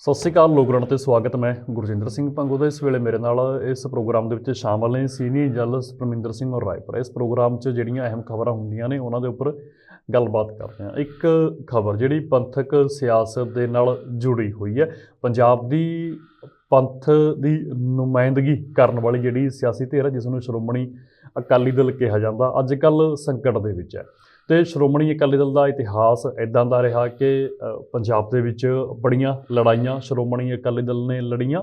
ਸਤਿ ਸ਼੍ਰੀ ਅਕਾਲ ਲੋਕਰਣ ਤੇ ਸਵਾਗਤ ਮੈਂ ਗੁਰਜਿੰਦਰ ਸਿੰਘ ਪੰਗੂ ਦਾ ਇਸ ਵੇਲੇ ਮੇਰੇ ਨਾਲ ਇਸ ਪ੍ਰੋਗਰਾਮ ਦੇ ਵਿੱਚ ਸ਼ਾਮਲ ਨੇ ਸੀਨੀਅਰ ਜਰਨਲਿਸਟ ਪਰਮਿੰਦਰ ਸਿੰਘ ਔਰ ਰਾਏਪੁਰ। ਇਸ ਪ੍ਰੋਗਰਾਮ 'ਚ ਜਿਹੜੀਆਂ ਅਹਿਮ ਖਬਰਾਂ ਹੁੰਦੀਆਂ ਨੇ, ਉਹਨਾਂ ਦੇ ਉੱਪਰ ਗੱਲਬਾਤ ਕਰਦੇ ਹਾਂ। ਇੱਕ ਖਬਰ ਜਿਹੜੀ ਪੰਥਕ ਸਿਆਸਤ ਦੇ ਨਾਲ ਜੁੜੀ ਹੋਈ ਹੈ। ਪੰਜਾਬ ਦੀ ਪੰਥ ਦੀ ਨੁਮਾਇੰਦਗੀ ਕਰਨ ਵਾਲੀ ਜਿਹੜੀ ਸਿਆਸੀ ਧਿਰ ਹੈ, ਜਿਸ ਨੂੰ ਸ਼੍ਰੋਮਣੀ ਅਕਾਲੀ ਦਲ ਕਿਹਾ ਜਾਂਦਾ, ਅੱਜ ਕੱਲ ਸੰਕਟ ਦੇ ਵਿੱਚ ਹੈ। ਤੇ ਸ਼੍ਰੋਮਣੀ ਅਕਾਲੀ ਦਲ ਦਾ ਇਤਿਹਾਸ ਇਦਾਂ ਦਾ ਰਿਹਾ ਕਿ ਪੰਜਾਬ ਦੇ ਵਿੱਚ ਬੜੀਆਂ ਲੜਾਈਆਂ ਸ਼੍ਰੋਮਣੀ ਅਕਾਲੀ ਦਲ ਨੇ ਲੜੀਆਂ।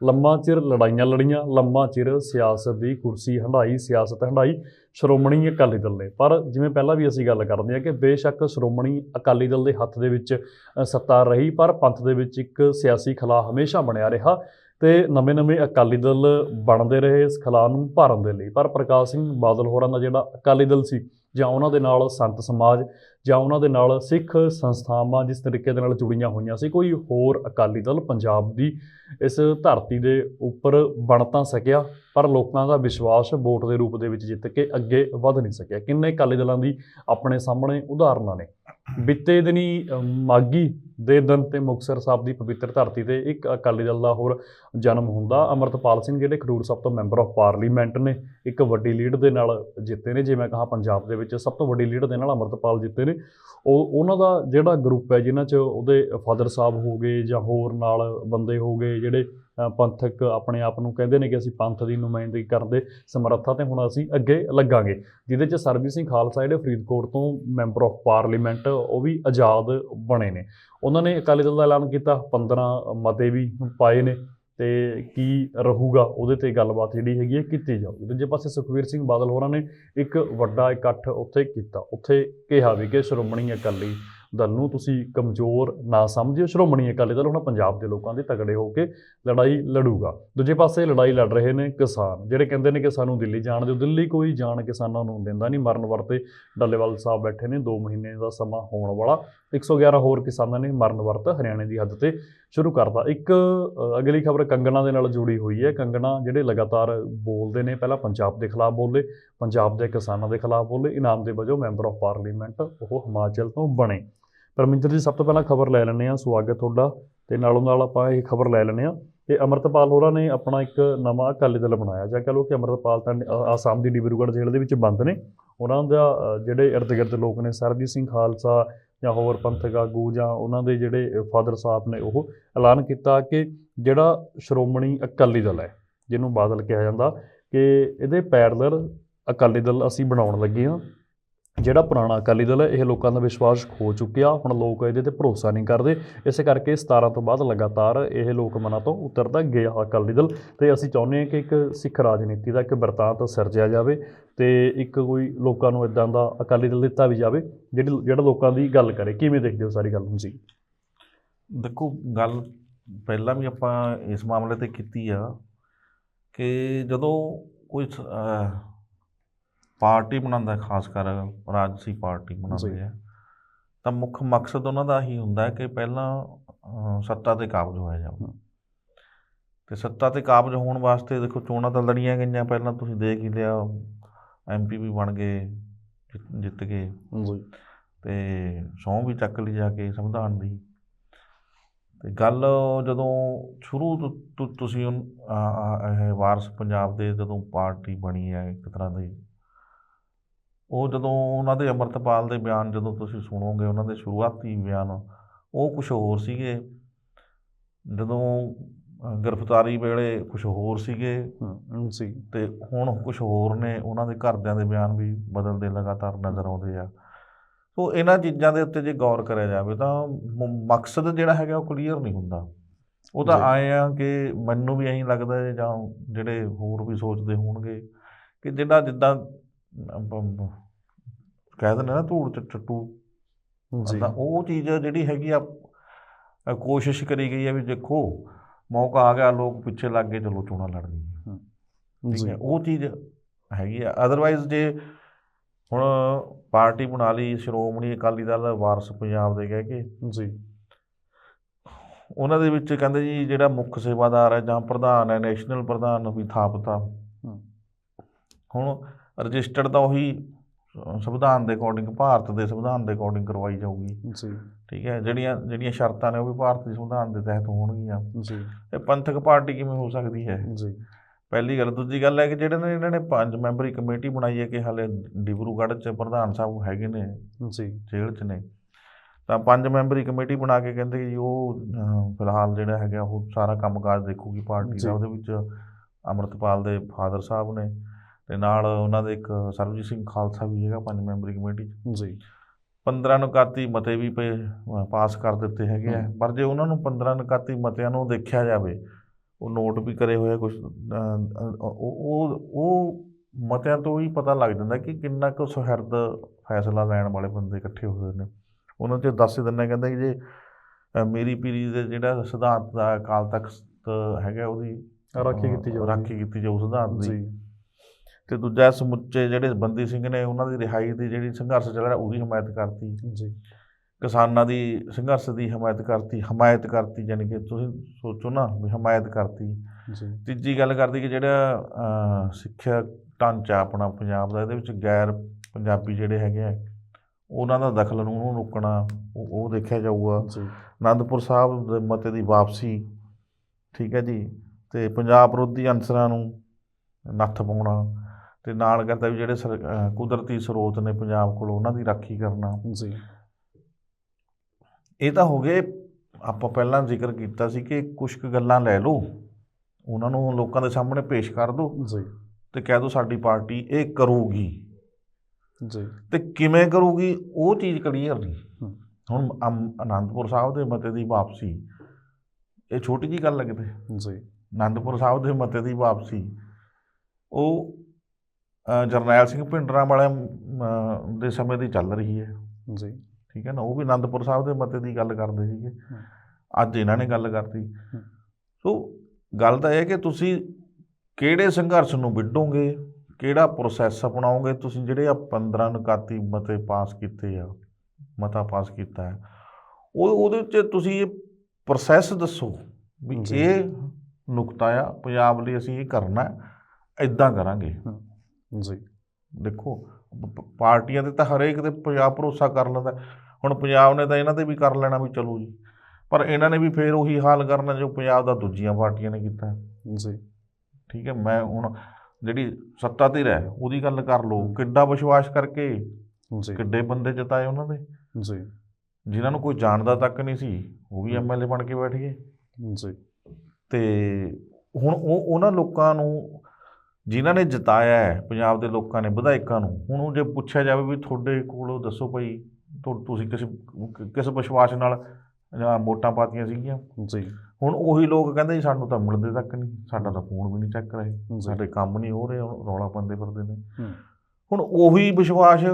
ਲੰਮਾ ਚਿਰ ਲੜਾਈਆਂ ਲੜੀਆਂ, ਲੰਮਾ ਚਿਰ ਸਿਆਸਤ ਦੀ ਕੁਰਸੀ ਹੰਢਾਈ, ਸਿਆਸਤ ਹੰਢਾਈ ਸ਼੍ਰੋਮਣੀ ਅਕਾਲੀ ਦਲ ਨੇ। ਪਰ ਜਿਵੇਂ ਪਹਿਲਾਂ ਵੀ ਅਸੀਂ ਗੱਲ ਕਰਦੇ ਹਾਂ ਕਿ ਬੇਸ਼ੱਕ ਸ਼੍ਰੋਮਣੀ ਅਕਾਲੀ ਦਲ ਦੇ ਹੱਥ ਦੇ ਵਿੱਚ ਸੱਤਾ ਰਹੀ, ਪਰ ਪੰਥ ਦੇ ਵਿੱਚ ਇੱਕ ਸਿਆਸੀ ਖਲਾ ਹਮੇਸ਼ਾ ਬਣਿਆ ਰਿਹਾ ਤੇ ਨਵੇਂ-ਨਵੇਂ ਅਕਾਲੀ ਦਲ ਬਣਦੇ ਰਹੇ ਇਸ ਖਲਾ ਨੂੰ ਭਰਨ ਦੇ ਲਈ। ਪਰ ਪ੍ਰਕਾਸ਼ ਸਿੰਘ ਬਾਦਲ ਹੋਰਾਂ ਦਾ ਜਿਹੜਾ ਅਕਾਲੀ ਦਲ ਸੀ ਜਾਂ ਉਹਨਾਂ ਦੇ ਨਾਲ ਸੰਤ ਸਮਾਜ ਜਾਂ ਉਹਨਾਂ ਦੇ ਨਾਲ ਸਿੱਖ ਸੰਸਥਾਵਾਂ ਜਿਸ ਤਰੀਕੇ ਦੇ ਨਾਲ ਜੁੜੀਆਂ ਹੋਈਆਂ ਸੀ ਕੋਈ ਹੋਰ ਅਕਾਲੀ ਦਲ ਪੰਜਾਬ ਦੀ ਇਸ ਧਰਤੀ ਦੇ ਉੱਪਰ ਬਣ ਤਾਂ ਸਕਿਆ ਪਰ ਲੋਕਾਂ ਦਾ ਵਿਸ਼ਵਾਸ ਵੋਟ ਦੇ ਰੂਪ ਦੇ ਵਿੱਚ ਜਿੱਤ ਕੇ ਅੱਗੇ ਵਧ ਨਹੀਂ ਸਕਿਆ। ਕਿੰਨੇ ਅਕਾਲੀ ਦਲਾਂ ਦੀ ਆਪਣੇ ਸਾਹਮਣੇ ਉਦਾਹਰਨਾਂ ਨੇ? ਬੀਤੇ ਦਿਨੀ ਅ, ਮਾਗੀ ਦੇ ਦਿਨ ਤੇ ਮੁਕਤਸਰ ਸਾਹਿਬ ਦੀ ਪਵਿੱਤਰ ਧਰਤੀ ਤੇ ਇੱਕ ਅਕਾਲੀ ਦਲ ਦਾ ਹੋਰ ਜਨਮ ਹੁੰਦਾ। ਅਮਰਤਪਾਲ ਸਿੰਘ ਜਿਹੜੇ ਖਡੂਰ ਸਾਹਿਬ ਤੋਂ ਮੈਂਬਰ ਆਫ ਪਾਰਲੀਮੈਂਟ ਨੇ ਇੱਕ ਵੱਡੀ ਲੀਡ ਦੇ ਨਾਲ ਜਿੱਤੇ ਨੇ। ਜਿਵੇਂ ਮੈਂ ਕਹਾਂ ਪੰਜਾਬ ਦੇ ਵਿੱਚ ਸਭ ਤੋਂ ਵੱਡੀ ਲੀਡ ਦੇ ਨਾਲ ਅਮਰਤਪਾਲ ਜਿੱਤੇ ਨੇ। ਉਹ, ਉਹਨਾਂ ਦਾ ਜਿਹੜਾ ਗਰੁੱਪ ਹੈ, ਜਿਨ੍ਹਾਂ 'ਚ ਉਹਦੇ ਫਾਦਰ ਸਾਹਿਬ ਹੋ ਗਏ ਜਾਂ ਹੋਰ ਨਾਲ ਬੰਦੇ ਹੋ ਗਏ, ਜਿਹੜੇ ਪੰਥਕ ਆਪਣੇ ਆਪ ਨੂੰ ਕਹਿੰਦੇ ਨੇ ਕਿ ਅਸੀਂ ਪੰਥ ਦੀ ਨੁਮਾਇੰਦਗੀ ਕਰਨ ਦੇ ਸਮਰੱਥਾ ਤੇ ਹੁਣ ਅਸੀਂ ਅੱਗੇ ਲੱਗਾਂਗੇ। ਜਿਹਦੇ 'ਚ ਸਰਬਜੀਤ ਸਿੰਘ ਖਾਲਸਾ ਜਿਹੜੇ ਫਰੀਦਕੋਟ ਤੋਂ ਮੈਂਬਰ ਆਫ ਪਾਰਲੀਮੈਂਟ ਉਹ ਵੀ ਆਜ਼ਾਦ ਬਣੇ ਨੇ। ਉਹਨਾਂ ਨੇ ਅਕਾਲੀ ਦਲ ਦਾ ਐਲਾਨ ਕੀਤਾ 15 ਮਤੇ ਵੀ ਪਾਏ ਨੇ। ਤੇ ਕੀ ਰਹੂਗਾ ਉਹਦੇ ਤੇ ਗੱਲਬਾਤ ਜਿਹੜੀ ਹੈਗੀ ਹੈ ਕੀਤੀ ਜਾਊਗੀ। ਦੂਜੇ ਪਾਸੇ ਸੁਖਵੀਰ ਸਿੰਘ ਬਾਦਲ ਹੋਰਾਂ ਨੇ ਇੱਕ ਵੱਡਾ ਇਕੱਠ ਉੱਥੇ ਕੀਤਾ। ਉੱਥੇ ਕਿਹਾ ਵੀ ਕਿ ਸ਼੍ਰੋਮਣੀ ਅਕਾਲੀ ਦਲ ਨੂੰ ਤੁਸੀਂ ਕਮਜ਼ੋਰ ਨਾ ਸਮਝਿਓ। ਸ਼੍ਰੋਮਣੀ ਅਕਾਲੀ ਦਲ ਹੁਣ ਪੰਜਾਬ ਦੇ ਲੋਕਾਂ ਦੇ ਤਗੜੇ ਹੋ ਕੇ ਲੜਾਈ ਲੜੂਗਾ। ਦੂਜੇ ਪਾਸੇ ਲੜਾਈ ਲੜ ਰਹੇ ਨੇ ਕਿਸਾਨ। ਜਿਹੜੇ ਕਹਿੰਦੇ ਨੇ ਕਿ ਸਾਨੂੰ ਦਿੱਲੀ ਜਾਣ ਦਿਓ, ਦਿੱਲੀ ਕੋਈ ਜਾਣ ਕਿਸਾਨਾਂ ਨੂੰ ਦਿੰਦਾ ਨਹੀਂ। ਮਰਨ ਵਰਤੇ ਡੱਲੇਵਾਲ ਸਾਹਿਬ ਬੈਠੇ ਨੇ 2 ਮਹੀਨੇ ਦਾ ਸਮਾਂ ਹੋਣ ਵਾਲਾ। 111 ਹੋਰ ਕਿਸਾਨਾਂ ਨੇ ਮਰਨ ਵਰਤ ਹਰਿਆਣੇ ਦੀ ਹੱਦ ਤੇ ਸ਼ੁਰੂ ਕਰਤਾ। ਇੱਕ ਅਗਲੀ ਖਬਰ ਕੰਗਣਾ ਦੇ ਨਾਲ ਜੁੜੀ ਹੋਈ ਹੈ। ਕੰਗਣਾ ਜਿਹੜੇ ਲਗਾਤਾਰ ਬੋਲਦੇ ਨੇ ਪਹਿਲਾਂ ਪੰਜਾਬ ਦੇ ਖਿਲਾਫ ਬੋਲੇ ਪੰਜਾਬ ਦੇ ਕਿਸਾਨਾਂ ਦੇ ਖਿਲਾਫ ਬੋਲੇ ਇਨਾਮ ਦੇ ਵਜੋਂ ਮੈਂਬਰ ਆਫ ਪਾਰਲੀਮੈਂਟ ਉਹ ਹਿਮਾਚਲ ਤੋਂ ਬਣੇ। ਪਰਮਿੰਦਰ ਜੀ ਸਭ ਤੋਂ ਪਹਿਲਾਂ ਖਬਰ ਲੈ ਲੈਂਦੇ ਆ ਸਵਾਗਤ ਤੁਹਾਡਾ। ਤੇ ਨਾਲੋਂ ਨਾਲ ਆਪਾਂ ਇਹ ਖਬਰ ਲੈ ਲੈਂਦੇ ਆ ਤੇ ਅਮਰਤਪਾਲ ਹੋਰਾਂ ਨੇ ਆਪਣਾ ਇੱਕ ਨਵਾਂ ਅਕਾਲੀ ਦਲ ਬਣਾਇਆ। ਜਾਂ ਕਹ ਲਓ ਕਿ ਅਮਰਤਪਾਲ ਤਾਂ ਅ, ਆਸਾਮ ਦੀ ਡਿਬਰੂਗੜ੍ਹ ਜੇਲ੍ਹ ਦੇ ਵਿੱਚ ਬੰਦ ਨੇ। ਉਹਨਾਂ ਦਾ ਜਿਹੜੇ ਇਰਦ ਗਿਰਦ ਲੋਕ ਨੇ ਸਰਬਜੀਤ ਸਿੰਘ ਖਾਲਸਾ ਜਾਂ ਹੋਰ ਪੰਥਕ ਆਗੂ ਜਾਂ ਉਹਨਾਂ ਦੇ ਜਿਹੜੇ ਫਾਦਰ ਸਾਹਿਬ ਨੇ ਉਹ ਐਲਾਨ ਕੀਤਾ ਕਿ ਜਿਹੜਾ ਸ਼੍ਰੋਮਣੀ ਅਕਾਲੀ ਦਲ ਹੈ, ਜਿਹਨੂੰ ਬਾਦਲ ਕਿਹਾ ਜਾਂਦਾ ਕਿ ਇਹਦੇ ਪੈਰਲਰ ਅਕਾਲੀ ਦਲ ਅਸੀਂ ਬਣਾਉਣ ਲੱਗੇ ਹਾਂ। ਜਿਹੜਾ ਪੁਰਾਣਾ ਅਕਾਲੀ ਦਲ ਹੈ, ਇਹ ਲੋਕਾਂ ਦਾ ਵਿਸ਼ਵਾਸ ਖੋ ਚੁੱਕਿਆ। ਹੁਣ ਲੋਕ ਇਹਦੇ ਤੇ ਭਰੋਸਾ ਨਹੀਂ ਕਰਦੇ। ਇਸੇ ਕਰਕੇ 17 ਤੋਂ ਬਾਅਦ ਲਗਾਤਾਰ ਇਹ ਲੋਕ ਮਨਾਂ ਤੋਂ ਉਤਰਦਾ ਗਿਆ ਅਕਾਲੀ ਦਲ। ਤੇ ਅਸੀਂ ਚਾਹੁੰਦੇ ਹਾਂ ਕਿ ਇੱਕ ਸਿੱਖ ਰਾਜਨੀਤੀ ਦਾ ਇੱਕ ਵਰਤਾਂਤ ਸਿਰਜਿਆ ਜਾਵੇ ਤੇ ਇੱਕ ਕੋਈ ਲੋਕਾਂ ਨੂੰ ਇਦਾਂ ਦਾ ਅਕਾਲੀ ਦਲ ਦਿੱਤਾ ਵੀ ਜਾਵੇ, ਜਿਹੜੀ ਜਿਹੜਾ ਲੋਕਾਂ ਦੀ ਗੱਲ ਕਰੇ। ਕਿਵੇਂ ਦੇਖਦੇ ਹੋ ਸਾਰੀ ਗੱਲ ਨੂੰ ਜੀ ਦੇਖੋ, ਗੱਲ ਪਹਿਲਾਂ ਵੀ ਆਪਾਂ ਇਸ ਮਾਮਲੇ ਤੇ ਕੀਤੀ ਆ ਕਿ ਜਦੋਂ ਕੋਈ ਪਾਰਟੀ ਬਣਾਉਂਦਾ ਖਾਸ ਕਰ ਰਾਜਸੀ ਪਾਰਟੀ ਬਣਾਉਂਦੇ। ਆ। ਤਾਂ ਮੁੱਖ ਮਕਸਦ ਉਹਨਾਂ ਦਾ ਹੀ ਹੁੰਦਾ ਕਿ ਪਹਿਲਾਂ ਸੱਤਾ ਤੇ ਕਾਬਜ਼ ਹੋਇਆ ਜਾਵੇ। ਤੇ ਸੱਤਾ ਤੇ ਕਾਬਜ਼ ਹੋਣ ਵਾਸਤੇ ਦੇਖੋ ਚੋਣਾਂ ਤਾਂ ਲੜੀਆਂ ਗਈਆਂ ਪਹਿਲਾਂ ਤੁਸੀਂ ਦੇਖ ਹੀ ਲਿਆ ਐਮਪੀ ਵੀ ਬਣ ਗਏ ਜਿੱਤ- ਗਏ। ਤੇ ਸਹੁੰ ਵੀ ਚੱਕ ਲਈ ਜਾ ਕੇ ਸੰਵਿਧਾਨ ਦੀ। ਤੇ ਗੱਲ ਜਦੋਂ ਸ਼ੁਰੂ ਤੋਂ ਤੁਸੀਂ ਇਹ ਵਾਰਸ ਪੰਜਾਬ ਦੇ ਜਦੋਂ ਪਾਰਟੀ ਬਣੀ ਹੈ ਇੱਕ ਤਰ੍ਹਾਂ ਦੀ ਉਹ ਜਦੋਂ ਉਹਨਾਂ ਦੇ ਅੰਮ੍ਰਿਤਪਾਲ ਦੇ ਬਿਆਨ ਜਦੋਂ ਤੁਸੀਂ ਸੁਣੋਗੇ ਉਹਨਾਂ ਦੇ ਸ਼ੁਰੂਆਤੀ ਬਿਆਨ ਉਹ ਕੁਝ ਹੋਰ ਸੀਗੇ। ਜਦੋਂ ਗ੍ਰਿਫਤਾਰੀ ਵੇਲੇ ਕੁਝ ਹੋਰ ਸੀਗੇ। ਜੀ ਤੇ ਹੁਣ ਕੁਝ ਹੋਰ ਨੇ ਉਹਨਾਂ ਦੇ ਘਰਦਿਆਂ ਦੇ ਬਿਆਨ ਵੀ ਬਦਲਦੇ ਲਗਾਤਾਰ ਨਜ਼ਰ ਆਉਂਦੇ ਆ। ਸੋ ਇਹਨਾਂ ਚੀਜ਼ਾਂ ਦੇ ਉੱਤੇ ਜੇ ਗੌਰ ਕਰਿਆ ਜਾਵੇ ਤਾਂ ਮਕਸਦ ਜਿਹੜਾ ਹੈਗਾ ਉਹ ਕਲੀਅਰ ਨਹੀਂ ਹੁੰਦਾ। ਉਹ ਤਾਂ। ਆਏ ਆ ਕਿ ਮੈਨੂੰ ਵੀ ਐਂ ਲੱਗਦਾ ਜਾਂ ਜਿਹੜੇ ਹੋਰ ਵੀ ਸੋਚਦੇ ਹੋਣਗੇ ਕਿ ਜਿਹੜਾ ਜਿੱਦਾਂ ਕਹਿ ਦਿੰਦੇ ਨਾ ਧੂੜ ਚ ਟੱਟੂ। ਜੀ। ਤਾਂ ਉਹ ਚੀਜ਼ ਜਿਹੜੀ ਹੈਗੀ ਆ ਕੋਸ਼ਿਸ਼ ਕਰੀ ਗਈ ਹੈ ਵੀ ਦੇਖੋ ਮੌਕਾ ਆ ਗਿਆ ਲੋਕ ਪਿੱਛੇ ਲੱਗ ਗਏ ਚਲੋ ਚੋਣਾਂ ਲੜ ਲਈਏ ਠੀਕ ਜੀ। ਹੈ ਉਹ ਚੀਜ਼ ਹੈਗੀ ਆ। ਅਦਰਵਾਈਜ਼ ਜੇ ਹੁਣ ਪਾਰਟੀ ਬਣਾ ਲਈ ਸ਼੍ਰੋਮਣੀ ਅਕਾਲੀ ਦਲ ਵਾਰਸ ਪੰਜਾਬ ਦੇ ਕਹਿ ਕੇ। ਜੀ। ਉਹਨਾਂ ਦੇ ਵਿੱਚ ਕਹਿੰਦੇ ਜੀ ਜਿਹੜਾ ਮੁੱਖ ਸੇਵਾਦਾਰ ਹੈ ਜਾਂ ਪ੍ਰਧਾਨ ਹੈ ਨੈਸ਼ਨਲ ਪ੍ਰਧਾਨ ਵੀ ਥਾਪਤਾ। ਹੁਣ ਰਜਿਸਟਰਡ ਤਾਂ ਉਹੀ ਸੰਵਿਧਾਨ ਦੇ ਅਕੋਰਡਿੰਗ ਭਾਰਤ ਦੇ ਸੰਵਿਧਾਨ ਦੇ ਅਕੋਰਡਿੰਗ ਕਰਵਾਈ ਜਾਊਗੀ। ਜੀ। ਠੀਕ ਹੈ ਜਿਹੜੀਆਂ ਜਿਹੜੀਆਂ ਸ਼ਰਤਾਂ ਨੇ ਉਹ ਵੀ ਭਾਰਤੀ ਸੰਵਿਧਾਨ ਦੇ ਤਹਿਤ ਹੋਣਗੀਆਂ। ਜੀ। ਇਹ ਪੰਥਕ ਪਾਰਟੀ ਕਿਵੇਂ ਹੋ ਸਕਦੀ ਹੈ? ਜੀ। ਪਹਿਲੀ ਗੱਲ ਦੂਜੀ ਗੱਲ ਹੈ ਕਿ ਜਿਹੜੇ ਨੇ ਇਹਨਾਂ ਨੇ ਪੰਜ ਮੈਂਬਰੀ ਕਮੇਟੀ ਬਣਾਈ ਹੈ ਕਿ ਹਾਲੇ ਡਿਬਰੂਗੜ੍ਹ 'ਚ ਪ੍ਰਧਾਨ ਸਾਹਿਬ ਹੈਗੇ ਨੇ ਜੀ। ਜੇਲ੍ਹ 'ਚ ਨੇ। ਤਾਂ ਪੰਜ ਮੈਂਬਰੀ ਕਮੇਟੀ ਬਣਾ ਕੇ ਕਹਿੰਦੇ ਕਿ ਉਹ ਫਿਲਹਾਲ ਜਿਹੜਾ ਹੈਗਾ ਉਹ ਸਾਰਾ ਕੰਮਕਾਜ ਦੇਖੂਗੀ ਪਾਰਟੀ। ਦਾ ਉਹਦੇ ਵਿੱਚ ਅੰਮ੍ਰਿਤਪਾਲ ਦੇ ਫਾਦਰ ਸਾਹਿਬ ਨੇ ਤੇ ਨਾਲ ਉਹਨਾਂ ਦੇ ਇੱਕ ਸਰਬਜੀਤ ਸਿੰਘ ਖਾਲਸਾ ਵੀ ਹੈਗਾ ਪੰਜ ਮੈਂਬਰੀ ਕਮੇਟੀ 'ਚ। ਜੀ। 15 ਨੁਕਾਤੀ ਮਤੇ ਵੀ ਪਏ ਪਾਸ ਕਰ ਦਿੱਤੇ ਹੈਗੇ ਆ। ਪਰ ਜੇ ਉਹਨਾਂ ਨੂੰ 15 ਨੁਕਾਤੀ ਮਤਿਆਂ ਨੂੰ ਦੇਖਿਆ ਜਾਵੇ ਉਹ ਨੋਟ ਵੀ ਕਰੇ ਹੋਏ ਕੁਝ ਉਹ ਉਹ ਮਤਿਆਂ ਤੋਂ ਹੀ ਪਤਾ ਲੱਗ ਜਾਂਦਾ ਕਿ ਕਿੰਨਾ ਕੁ ਸੁਹਿਰਦ ਫੈਸਲਾ ਲੈਣ ਵਾਲੇ ਬੰਦੇ ਇਕੱਠੇ ਹੋਏ ਨੇ। ਉਹਨਾਂ 'ਚ ਦੱਸ ਦਿੰਦਾ ਕਹਿੰਦਾ ਕਿ ਜੇ ਮੇਰੀ ਪੀਰੀ ਦੇ ਜਿਹੜਾ ਸਿਧਾਂਤ ਦਾ ਅਕਾਲ ਤਖਤ ਹੈਗਾ ਉਹਦੀ ਰਾਖੀ ਕੀਤੀ ਜਾਊਗੀ। ਰਾਖੀ ਕੀਤੀ ਜਾਊ ਸਿਧਾਂਤ ਦੀ। ਤੇ ਦੂਜਾ ਸਮੁੱਚੇ ਜਿਹੜੇ ਬੰਦੀ ਸਿੰਘ ਨੇ ਉਹਨਾਂ ਦੀ ਰਿਹਾਈ ਦੀ ਜਿਹੜੀ ਸੰਘਰਸ਼ ਚੱਲ ਰਿਹਾ ਉਹਦੀ ਹਮਾਇਤ ਕਰਤੀ। ਜੀ। ਕਿਸਾਨਾਂ ਦੀ ਸੰਘਰਸ਼ ਦੀ ਹਮਾਇਤ ਕਰਤੀ ਹਮਾਇਤ ਕਰਤੀ ਯਾਨੀ ਕਿ ਤੁਸੀਂ ਸੋਚੋ ਨਾ ਵੀ ਹਮਾਇਤ ਕਰਤੀ। ਜੀ। ਤੀਜੀ ਗੱਲ ਕਰਦੀ ਕਿ ਜਿਹੜਾ ਸਿੱਖਿਆ ਢਾਂਚਾ ਆਪਣਾ ਪੰਜਾਬ ਦਾ ਇਹਦੇ ਵਿੱਚ ਗੈਰ ਪੰਜਾਬੀ ਜਿਹੜੇ ਹੈਗੇ ਆ ਉਹਨਾਂ ਦਾ ਦਖਲ ਨੂੰ ਉਹਨੂੰ ਰੋਕਣਾ ਉਹ ਦੇਖਿਆ ਜਾਊਗਾ। ਜੀ। ਆਨੰਦਪੁਰ ਸਾਹਿਬ ਦੇ ਮਤੇ ਦੀ ਵਾਪਸੀ ਠੀਕ ਹੈ ਜੀ ਤੇ ਪੰਜਾਬ ਵਿਰੋਧੀ ਅਨਸਰਾਂ ਨੂੰ ਨੱਥ ਪਾਉਣਾ ਤੇ ਨਾਲ ਕਹਿੰਦਾ ਵੀ ਜਿਹੜੇ ਕੁਦਰਤੀ ਸਰੋਤ ਨੇ ਪੰਜਾਬ ਕੋਲ ਉਹਨਾਂ ਦੀ ਰਾਖੀ ਕਰਨਾ। ਜੀ। ਇਹ ਤਾਂ ਹੋ ਗਏ ਆਪਾਂ ਪਹਿਲਾਂ ਜ਼ਿਕਰ ਕੀਤਾ ਸੀ ਕਿ ਕੁਝ ਕੁ ਗੱਲਾਂ ਲੈ ਲਓ ਉਹਨਾਂ ਨੂੰ ਲੋਕਾਂ ਦੇ ਸਾਹਮਣੇ ਪੇਸ਼ ਕਰ ਦਿਓ ਜੀ। ਤੇ ਕਹਿ ਦਿਓ ਸਾਡੀ ਪਾਰਟੀ ਇਹ ਕਰੂਗੀ। ਜੀ। ਤੇ ਕਿਵੇਂ ਕਰੂਗੀ ਉਹ ਚੀਜ਼ ਕਲੀਅਰ ਨਹੀਂ। ਹੁਣ ਆਨੰਦਪੁਰ ਸਾਹਿਬ ਦੇ ਮਤੇ ਦੀ ਵਾਪਸੀ ਇਹ ਛੋਟੀ ਜੀ ਗੱਲ ਲੱਗਦੇ ਜੀ। ਆਨੰਦਪੁਰ ਸਾਹਿਬ ਦੇ ਮਤੇ ਦੀ ਵਾਪਸੀ ਉਹ ਜਰਨੈਲ ਸਿੰਘ ਭਿੰਡਰਾਂ ਵਾਲਿਆਂ ਦੇ ਸਮੇਂ ਦੀ ਚੱਲ ਰਹੀ ਹੈ। ਜੀ। ਠੀਕ ਹੈ ਨਾ? ਉਹ ਵੀ ਆਨੰਦਪੁਰ ਸਾਹਿਬ ਦੇ ਮਤੇ ਦੀ ਗੱਲ ਕਰਦੇ ਸੀਗੇ। ਅੱਜ ਇਹਨਾਂ ਨੇ ਗੱਲ ਕਰਤੀ। ਸੋ ਗੱਲ ਤਾਂ ਇਹ ਹੈ ਕਿ ਤੁਸੀਂ ਕਿਹੜੇ ਸੰਘਰਸ਼ ਨੂੰ ਵਿੱਢੋਗੇ? ਕਿਹੜਾ ਪ੍ਰੋਸੈਸ ਅਪਣਾਓਗੇ? ਤੁਸੀਂ ਜਿਹੜੇ ਆ 15 ਨੁਕਾਤੀ ਮਤੇ ਪਾਸ ਕੀਤੇ ਆ ਮਤਾ ਪਾਸ ਕੀਤਾ ਹੈ ਉਹ ਉਹਦੇ ਵਿੱਚ ਤੁਸੀਂ ਇਹ ਪ੍ਰੋਸੈਸ ਦੱਸੋ ਵੀ। ਇਹ ਨੁਕਤਾ ਆ ਪੰਜਾਬ ਲਈ ਅਸੀਂ ਇਹ ਕਰਨਾ ਇਦਾਂ ਕਰਾਂਗੇ। ਜੀ। ਦੇਖੋ ਪਾਰਟੀਆਂ ਤੇ ਤਾਂ ਹਰੇਕ ਤੇ ਪੰਜਾਬ ਭਰੋਸਾ ਕਰ ਲੈਂਦਾ। ਹੁਣ ਪੰਜਾਬ ਨੇ ਤਾਂ ਇਹਨਾਂ ਤੇ ਵੀ ਕਰ ਲੈਣਾ ਵੀ ਚਲੋ ਜੀ। ਪਰ ਇਹਨਾਂ ਨੇ ਵੀ ਫੇਰ ਉਹੀ ਹਾਲ ਕਰਨਾ ਜੋ ਪੰਜਾਬ ਦਾ ਦੂਜੀਆਂ ਪਾਰਟੀਆਂ ਨੇ ਕੀਤਾ। ਜੀ। ਠੀਕ ਹੈ ਮੈਂ ਹੁਣ ਜਿਹੜੀ ਸੱਤਾ ਧਿਰ ਹੈ ਉਹਦੀ ਗੱਲ ਕਰ ਲਓ। ਕਿੱਡਾ ਵਿਸ਼ਵਾਸ ਕਰਕੇ ਜੀ। ਕਿੱਡੇ ਬੰਦੇ ਜਿਤਾਏ ਉਹਨਾਂ ਦੇ ਜੀ। ਜਿਨ੍ਹਾਂ ਨੂੰ ਕੋਈ ਜਾਣਦਾ ਤੱਕ ਨਹੀਂ ਸੀ ਉਹ ਵੀ ਐਮਐਲਏ ਬਣ ਕੇ ਬੈਠ ਗਏ। ਜੀ। ਤੇ ਹੁਣ ਉਹ ਉਹਨਾਂ ਲੋਕਾਂ ਨੂੰ ਜਿਨ੍ਹਾਂ ਨੇ ਜਿਤਾਇਆ ਹੈ ਪੰਜਾਬ ਦੇ ਲੋਕਾਂ ਨੇ ਵਿਧਾਇਕਾਂ ਨੂੰ ਹੁਣ ਉਹ ਜੇ ਪੁੱਛਿਆ ਜਾਵੇ ਵੀ ਤੁਹਾਡੇ ਕੋਲੋਂ ਦੱਸੋ ਭਾਈ ਤੁਸੀਂ ਕਿਸ ਕਿਸ ਵਿਸ਼ਵਾਸ ਨਾਲ ਵੋਟਾਂ ਪਾਤੀਆਂ ਸੀਗੀਆਂ? ਜੀ। ਹੁਣ ਉਹੀ ਲੋਕ ਕਹਿੰਦੇ ਜੀ ਸਾਨੂੰ ਤਾਂ ਮਿਲਦੇ ਤੱਕ ਨਹੀਂ ਸਾਡਾ ਤਾਂ ਫੋਨ ਵੀ ਨਹੀਂ ਚੱਕ ਰਹੇ ਸਾਡੇ ਕੰਮ ਨਹੀਂ ਹੋ ਰਹੇ ਰੌਲਾ ਪਾਉਂਦੇ ਫਿਰਦੇ ਨੇ। ਹੁਣ ਉਹੀ ਵਿਸ਼ਵਾਸ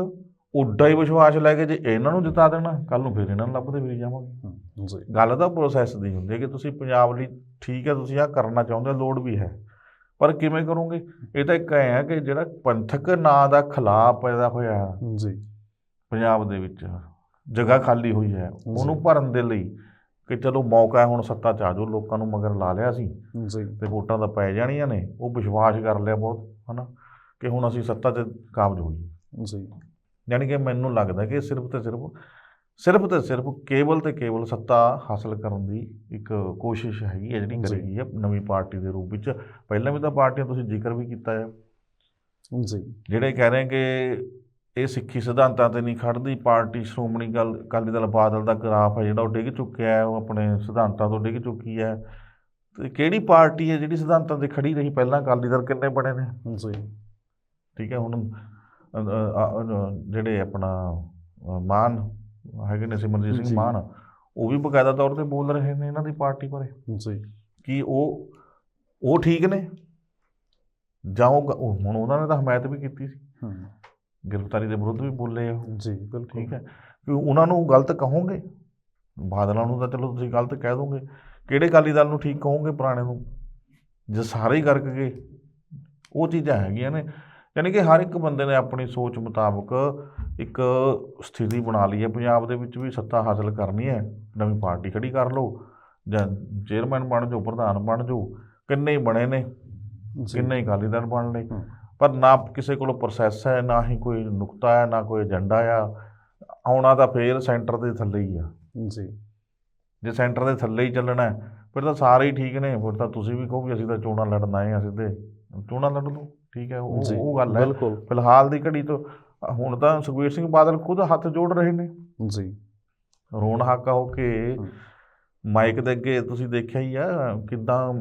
ਉੱਡਾ ਹੀ ਵਿਸ਼ਵਾਸ ਲੈ ਕੇ ਜੇ ਇਹਨਾਂ ਨੂੰ ਜਿਤਾ ਦੇਣਾ ਕੱਲ ਨੂੰ ਫਿਰ ਇਹਨਾਂ ਨੂੰ ਲੱਭਦੇ ਫਿਰੀ ਜਾਵਾਂਗੇ। ਗੱਲ ਤਾਂ ਪ੍ਰੋਸੈਸ ਦੀ ਹੁੰਦੀ ਹੈ ਕਿ ਤੁਸੀਂ ਪੰਜਾਬ ਲਈ ਠੀਕ ਹੈ ਤੁਸੀਂ ਆਹ ਕਰਨਾ ਚਾਹੁੰਦੇ ਹੋ ਲੋੜ ਵੀ ਹੈ। ਪਰ ਕਿਵੇਂ ਕਰੋਗੇ? ਇਹ ਤਾਂ ਇੱਕ ਐ ਹੈ ਕਿ ਜਿਹੜਾ ਪੰਥਕ ਨਾਂ ਦਾ ਖਲਾਅ ਪੈਦਾ ਹੋਇਆ ਜੀ। ਪੰਜਾਬ ਦੇ ਵਿੱਚ ਜਗ੍ਹਾ ਖਾਲੀ ਹੋਈ ਹੈ ਉਹਨੂੰ ਭਰਨ ਦੇ ਲਈ ਕਿ ਚਲੋ ਮੌਕਾ ਹੈ ਹੁਣ ਸੱਤਾ ਚ ਆ ਜਾਓ ਲੋਕਾਂ ਨੂੰ ਮਗਰ ਲਾ ਲਿਆ ਸੀ ਜੀ। ਤੇ ਵੋਟਾਂ ਤਾਂ ਪੈ ਜਾਣੀਆਂ ਨੇ ਉਹ ਵਿਸ਼ਵਾਸ ਕਰ ਲਿਆ ਬਹੁਤ ਹਨਾ ਕਿ ਹੁਣ ਅਸੀਂ ਸੱਤਾ 'ਚ ਕਾਬਜ ਹੋਈਏ। ਜੀ। ਯਾਨੀ ਕਿ ਮੈਨੂੰ ਲੱਗਦਾ ਕਿ ਸਿਰਫ ਤੇ ਸਿਰਫ ਸਿਰਫ ਤੇ ਸਿਰਫ ਕੇਵਲ ਤੇ ਕੇਵਲ ਸੱਤਾ ਹਾਸਲ ਕਰਨ ਦੀ ਇੱਕ ਕੋਸ਼ਿਸ਼ ਹੈਗੀ ਹੈ ਜਿਹੜੀ। ਕਰੀ ਗਈ ਹੈ ਨਵੀਂ ਪਾਰਟੀ ਦੇ ਰੂਪ ਵਿੱਚ। ਪਹਿਲਾਂ ਵੀ ਤਾਂ ਪਾਰਟੀਆਂ ਤੁਸੀਂ ਜ਼ਿਕਰ ਵੀ ਕੀਤਾ ਹੈ। ਜੀ। ਜਿਹੜੇ ਕਹਿ ਰਹੇ ਕਿ ਇਹ ਸਿੱਖੀ ਸਿਧਾਂਤਾਂ ਤੇ ਨਹੀਂ ਖੜਦੀ ਪਾਰਟੀ ਸ਼੍ਰੋਮਣੀ ਅਕਾਲ- ਅਕਾਲੀ ਦਲ ਬਾਦਲ ਦਾ ਗ੍ਰਾਫ ਹੈ ਜਿਹੜਾ ਉਹ ਡਿੱਗ ਚੁੱਕਿਆ ਹੈ ਉਹ ਆਪਣੇ ਸਿਧਾਂਤਾਂ ਤੋਂ ਡਿੱਗ ਚੁੱਕੀ ਹੈ। ਤੇ ਕਿਹੜੀ ਪਾਰਟੀ ਹੈ ਜਿਹੜੀ ਸਿਧਾਂਤਾਂ ਤੇ ਖੜੀ ਰਹੀ? ਪਹਿਲਾਂ ਅਕਾਲੀ ਦਲ ਕਿੰਨੇ ਬਣੇ ਨੇ? ਜੀ। ਠੀਕ ਹੈ ਹੁਣ ਜਿਹੜੇ ਆਪਣਾ ਮਾਨ ਹੈਗੇ ਨੇ ਸਿਮਰਜੀਤ। ਸਿੰਘ ਮਾਨ ਉਹ ਵੀ ਬਕਾਇਦਾ ਤੌਰ ਤੇ ਬੋਲ ਰਹੇ ਨੇ ਇਹਨਾਂ ਦੀ ਪਾਰਟੀ ਬਾਰੇ। ਜੀ। ਕਿ ਉਹ ਉਹ ਠੀਕ ਨੇ? ਜਾਂ ਉਹ ਹੁਣ ਉਹਨਾਂ ਨੇ ਤਾਂ ਹਮਾਇਤ ਵੀ ਕੀਤੀ ਸੀ। ਹਮ, ਗ੍ਰਿਫਤਾਰੀ ਦੇ ਵਿਰੁੱਧ ਵੀ ਬੋਲੇ ਆ ਜੀ ਬਿਲਕੁਲ। ਠੀਕ ਹੈ। ਕਿ ਉਹਨਾਂ ਨੂੰ ਗਲਤ ਕਹੋਗੇ? ਬਾਦਲਾਂ ਨੂੰ ਤਾਂ ਚਲੋ ਤੁਸੀਂ ਗਲਤ ਕਹਿ ਦੋਗੇ। ਕਿਹੜੇ ਅਕਾਲੀ ਦਲ ਨੂੰ ਠੀਕ ਕਹੋਗੇ ਪੁਰਾਣੇ ਨੂੰ? ਜੇ ਸਾਰੇ ਹੀ ਗਰਕ ਗਏ ਉਹ ਚੀਜ਼ਾਂ ਹੈਗੀਆਂ ਨੇ। ਯਾਨੀ ਕਿ ਹਰ ਇੱਕ ਬੰਦੇ ਨੇ ਆਪਣੀ ਸੋਚ ਮੁਤਾਬਕ ਇੱਕ ਸਥਿਤੀ ਬਣਾ ਲਈ ਹੈ। ਪੰਜਾਬ ਦੇ ਵਿੱਚ ਵੀ ਸੱਤਾ ਹਾਸਲ ਕਰਨੀ ਹੈ। ਨਵੀਂ ਪਾਰਟੀ ਖੜੀ ਕਰ ਲਓ ਜਾਂ ਚੇਅਰਮੈਨ ਬਣ ਜਾਓ ਪ੍ਰਧਾਨ ਬਣ ਜਾਓ ਕਿੰਨੇ ਹੀ ਬਣੇ ਨੇ ਕਿੰਨੇ ਹੀ ਅਕਾਲੀ ਦਲ ਬਣ ਲਏ। ਪਰ ਨਾ ਕਿਸੇ ਕੋਲ ਪ੍ਰੋਸੈਸ ਹੈ ਨਾ ਹੀ ਕੋਈ ਨੁਕਤਾ ਹੈ ਨਾ ਕੋਈ ਏਜੰਡਾ ਆ। ਆਉਣਾ ਤਾਂ ਫੇਰ ਸੈਂਟਰ ਦੇ ਥੱਲੇ ਹੀ ਆ। ਜੀ। ਜੇ ਸੈਂਟਰ ਦੇ ਥੱਲੇ ਹੀ ਚੱਲਣਾ ਫਿਰ ਤਾਂ ਸਾਰੇ ਹੀ ਠੀਕ ਨੇ। ਫਿਰ ਤਾਂ ਤੁਸੀਂ ਵੀ ਕਹੋ ਵੀ ਅਸੀਂ ਤਾਂ ਚੋਣਾਂ ਲੜਨ ਆਏ ਹਾਂ ਸਿੱਧੇ। ਚੋਣਾਂ ਲੜ ਲਓ ਠੀਕ ਹੈ ਉਹ ਉਹ ਗੱਲ ਹੈ। ਫਿਲਹਾਲ ਦੀ ਘੜੀ ਤੋਂ ਹੁਣ ਤਾਂ ਸੁਖਬੀਰ ਸਿੰਘ ਬਾਦਲ ਖੁਦ ਹੱਥ ਜੋੜ ਰਹੇ ਨੇ। ਜੀ। ਰੋਣ ਹਾਕਾ ਹੋ ਕੇ। ਮਾਈਕ ਦੇ ਅੱਗੇ ਤੁਸੀਂ ਦੇਖਿਆ ਹੀ ਆ ਕਿਦਾਂ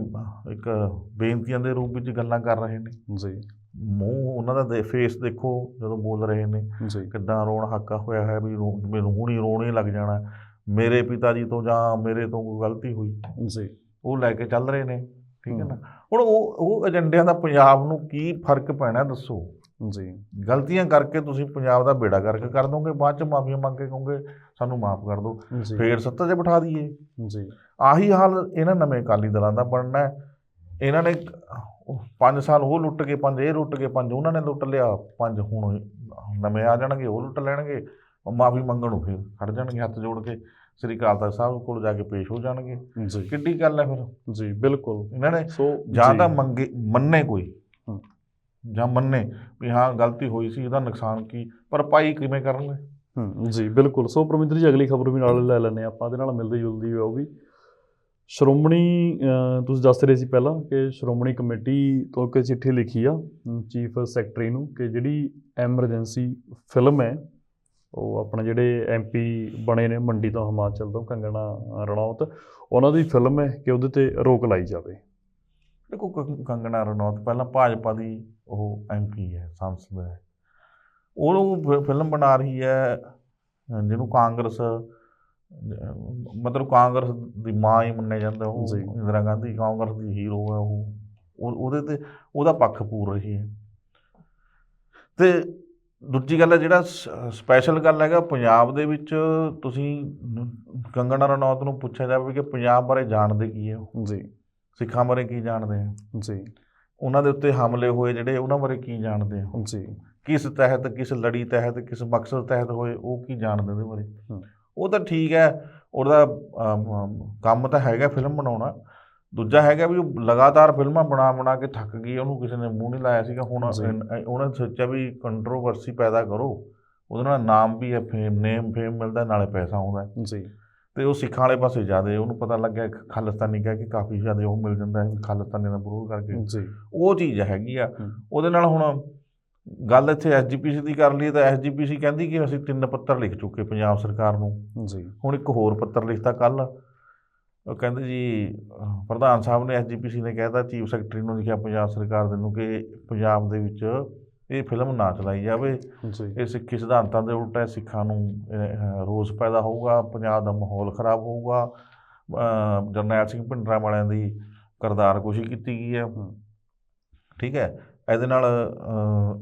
ਇੱਕ ਬੇਨਤੀਆਂ ਦੇ ਰੂਪ ਵਿੱਚ ਗੱਲਾਂ ਕਰ ਰਹੇ ਨੇ। ਜੀ। ਮੂੰਹ ਉਹਨਾਂ ਦਾ ਫੇਸ ਦੇਖੋ ਜਦੋਂ ਬੋਲ ਰਹੇ ਨੇ। ਕਿੱਦਾਂ ਰੋਣ ਹਾਕਾ ਹੋਇਆ ਹੈ ਵੀ ਮੈਨੂੰ ਹੁਣੀ ਰੋਣੇ ਲੱਗ ਜਾਣਾ। ਮੇਰੇ ਪਿਤਾ ਜੀ ਤੋਂ ਜਾਂ ਮੇਰੇ ਤੋਂ ਕੋਈ ਗਲਤੀ ਹੋਈ। ਜੀ। ਉਹ ਲੈ ਕੇ ਚੱਲ ਰਹੇ ਨੇ। ਠੀਕ ਹੈ। ਨਾ? ਹੁਣ ਉਹ ਉਹ ਏਜੰਡਿਆਂ ਦਾ ਪੰਜਾਬ ਨੂੰ ਕੀ ਫ਼ਰਕ ਪੈਣਾ ਦੱਸੋ? ਜੀ। ਗਲਤੀਆਂ ਕਰਕੇ ਤੁਸੀਂ ਪੰਜਾਬ ਦਾ ਬੇੜਾ ਕਰਕੇ ਕਰ ਦੋਗੇ ਬਾਅਦ ਚ ਮਾਫੀਆਂ ਮੰਗ ਕੇ ਕਹੋਗੇ ਸਾਨੂੰ ਮਾਫ ਕਰ ਦਿਓ ਫੇਰ ਸੱਤਾ 'ਚ ਬਿਠਾ ਦਈਏ। ਜੀ। ਆਹੀ ਹਾਲ ਇਹਨਾਂ ਨਵੇਂ ਅਕਾਲੀ ਦਲਾਂ ਦਾ ਬਣਨਾ ਹੈ। ਇਹਨਾਂ ਨੇ 5 ਸਾਲ ਉਹ ਲੁੱਟ ਕੇ ਪੰਜ ਇਹ ਲੁੱਟ ਕੇ ਪੰਜ ਉਹਨਾਂ ਨੇ ਲੁੱਟ ਲਿਆ ਪੰਜ ਹੁਣ ਨਵੇਂ ਆ ਜਾਣਗੇ ਉਹ ਲੁੱਟ ਲੈਣਗੇ ਮਾਫੀ ਮੰਗਣ ਨੂੰ ਫਿਰ ਖੜ ਜਾਣਗੇ ਹੱਥ ਜੋੜ ਕੇ। ਸ੍ਰੀ ਅਕਾਲ ਤਖਤ ਸਾਹਿਬ ਕੋਲ ਜਾ ਕੇ ਪੇਸ਼ ਹੋ ਜਾਣਗੇ। ਜੀ। ਕਿੱਡੀ ਗੱਲ ਹੈ ਫਿਰ। ਜੀ ਬਿਲਕੁਲ। ਇਹਨਾਂ ਨੇ ਸੋ ਜਾਂ ਜੀ, ਤਾਂ ਮੰਗੇ ਮੰਨੇ ਕੋਈ। ਜਾਂ ਮੰਨੇ ਵੀ ਹਾਂ ਗਲਤੀ ਹੋਈ ਸੀ ਇਹਦਾ ਨੁਕਸਾਨ ਕੀ ਪਰ ਭਾਈ ਕਿਵੇਂ ਕਰਨਗੇ? ਜੀ ਬਿਲਕੁਲ। ਸੋ ਪਰਮਿੰਦਰ ਜੀ ਅਗਲੀ ਖਬਰ ਵੀ ਨਾਲ ਲੈ ਹਾਂ ਆਪਾਂ। ਇਹਦੇ ਨਾਲ ਮਿਲਦੀ ਜੁਲਦੀ ਹੈ ਉਹ ਵੀ। ਸ਼੍ਰੋਮਣੀ ਤੁਸੀਂ ਦੱਸ ਰਹੇ ਸੀ ਪਹਿਲਾਂ ਕਿ ਸ਼੍ਰੋਮਣੀ ਕਮੇਟੀ ਤੋਂ ਇੱਕ ਚਿੱਠੀ ਲਿਖੀ ਆ ਚੀਫ ਸੈਕਟਰੀ ਨੂੰ ਕਿ ਜਿਹੜੀ ਐਮਰਜੈਂਸੀ ਫਿਲਮ ਹੈ ਉਹ ਆਪਣੇ ਜਿਹੜੇ ਐਮਪੀ ਬਣੇ ਨੇ ਮੰਡੀ ਤੋਂ ਹਿਮਾਚਲ ਤੋਂ ਕੰਗਣਾ ਰਣੌਤ ਉਹਨਾਂ ਦੀ ਫਿਲਮ ਹੈ ਕਿ ਉਹਦੇ ਤੇ ਰੋਕ ਲਾਈ ਜਾਵੇ। ਦੇਖੋ ਕੰਗ- ਕੰਗਨਾ ਰਣੌਤ ਪਹਿਲਾਂ ਭਾਜਪਾ ਦੀ ਉਹ ਐਮਪੀ ਹੈ ਸੰਸਦ ਹੈ। ਉਹ ਫਿਲਮ ਬਣਾ ਰਹੀ ਹੈ ਜਿਹਨੂੰ ਕਾਂਗਰਸ ਮਤਲਬ ਕਾਂਗਰਸ ਦੀ ਮਾਂ ਹੀ ਮੰਨਿਆ ਜਾਂਦਾ ਉਹ। ਇੰਦਰਾ ਗਾਂਧੀ ਕਾਂਗਰਸ ਦੀ ਹੀਰੋ ਹੈ ਉਹ- ਉਹਦੇ ਤੇ ਉਹਦਾ ਪੱਖ ਪੂਰ ਰਹੀ ਹੈ। ਤੇ ਦੂਜੀ ਗੱਲ ਹੈ ਜਿਹੜਾ ਸਪੈਸ਼ਲ ਗੱਲ ਹੈਗਾ ਪੰਜਾਬ ਦੇ ਵਿੱਚ ਤੁਸੀਂ ਕੰਗਨਾ ਰਣੌਤ ਨੂੰ ਪੁੱਛਿਆ ਜਾਵੇ ਕਿ ਪੰਜਾਬ ਬਾਰੇ ਜਾਣਦੇ ਕੀ ਹੈ? ਜੀ। ਸਿੱਖਾਂ ਬਾਰੇ ਕੀ ਜਾਣਦੇ ਆ? ਜੀ। ਉਹਨਾਂ ਦੇ ਉੱਤੇ ਹਮਲੇ ਹੋਏ ਜਿਹੜੇ ਉਹਨਾਂ ਬਾਰੇ ਕੀ ਜਾਣਦੇ ਹੋ ਜੀ। ਕਿਸ ਤਹਿਤ ਕਿਸ ਲੜੀ ਤਹਿਤ ਕਿਸ ਮਕਸਦ ਤਹਿਤ ਹੋਏ ਉਹ ਕੀ ਜਾਣਦੇ ਉਹਦੇ ਬਾਰੇ। ਉਹ ਤਾਂ ਠੀਕ ਹੈ ਉਹਦਾ ਕੰਮ ਤਾਂ ਹੈਗਾ ਫਿਲਮ ਬਣਾਉਣਾ ਦੂਜਾ ਹੈਗਾ ਵੀ ਉਹ ਲਗਾਤਾਰ ਫਿਲਮਾਂ ਬਣਾ ਬਣਾ ਕੇ ਥੱਕ ਗਈ ਉਹਨੂੰ ਕਿਸੇ ਨੇ ਮੂੰਹ ਨਹੀਂ ਲਾਇਆ ਸੀਗਾ। ਹੁਣ ਉਹਨੇ ਸੋਚਿਆ ਵੀ ਕੰਟਰੋਵਰਸੀ ਪੈਦਾ ਕਰੋ। ਉਹਦੇ ਨਾਲ ਨਾਮ ਵੀ ਹੈ ਫੇਮ ਨੇਮ ਫੇਮ ਮਿਲਦਾ ਨਾਲੇ ਪੈਸਾ ਆਉਂਦਾ ਜੀ। ਤੇ ਉਹ ਸਿੱਖਾਂ ਵਾਲੇ ਪਾਸੇ ਜ਼ਿਆਦੇ ਉਹਨੂੰ ਪਤਾ ਲੱਗਿਆ ਖਾਲਿਸਤਾਨੀ ਕਹਿ ਕੇ ਕਾਫੀ ਜ਼ਿਆਦਾ ਉਹ ਮਿਲ ਜਾਂਦਾ ਹੈ ਖਾਲਿਸਤਾਨੀ ਦਾ ਵਿਰੋਧ ਕਰਕੇ। ਜੀ। ਉਹ ਚੀਜ਼ ਹੈਗੀ ਆ। ਉਹਦੇ ਨਾਲ ਹੁਣ ਗੱਲ ਇੱਥੇ ਐਸਜੀਪੀਸੀ ਦੀ ਕਰ ਲਈ ਤਾਂ ਐਸਜੀਪੀਸੀ ਕਹਿੰਦੀ ਕਿ ਅਸੀਂ ਤਿੰਨ ਪੱਤਰ ਲਿਖ ਚੁੱਕੇ ਪੰਜਾਬ ਸਰਕਾਰ ਨੂੰ। ਜੀ। ਹੁਣ ਇੱਕ ਹੋਰ ਪੱਤਰ ਲਿਖਤਾ ਕੱਲ ਉਹ ਕਹਿੰਦੇ ਜੀ ਪ੍ਰਧਾਨ ਸਾਹਿਬ ਨੇ ਐਸਜੀਪੀਸੀ ਨੇ ਕਹਿਤਾ ਚੀਫ ਸੈਕਟਰੀ ਨੂੰ ਲਿਖਿਆ ਪੰਜਾਬ ਸਰਕਾਰ ਦੇ ਨੂੰ ਕਿ ਪੰਜਾਬ ਦੇ ਵਿੱਚ ਇਹ ਫਿਲਮ ਨਾ ਚਲਾਈ ਜਾਵੇ। ਇਹ ਸਿੱਖੀ ਸਿਧਾਂਤਾਂ ਦੇ ਉਲਟ ਹੈ ਸਿੱਖਾਂ ਨੂੰ ਰੋਸ ਪੈਦਾ ਹੋਊਗਾ ਪੰਜਾਬ ਦਾ ਮਾਹੌਲ ਖਰਾਬ ਹੋਊਗਾ। ਜਰਨੈਲ ਸਿੰਘ ਭਿੰਡਰਾਂ ਵਾਲਿਆਂ ਦੀ ਕਰਤਾਰਕੁਸ਼ੀ ਕੀਤੀ ਗਈ ਹੈ। ਠੀਕ ਹੈ ਇਹਦੇ ਨਾਲ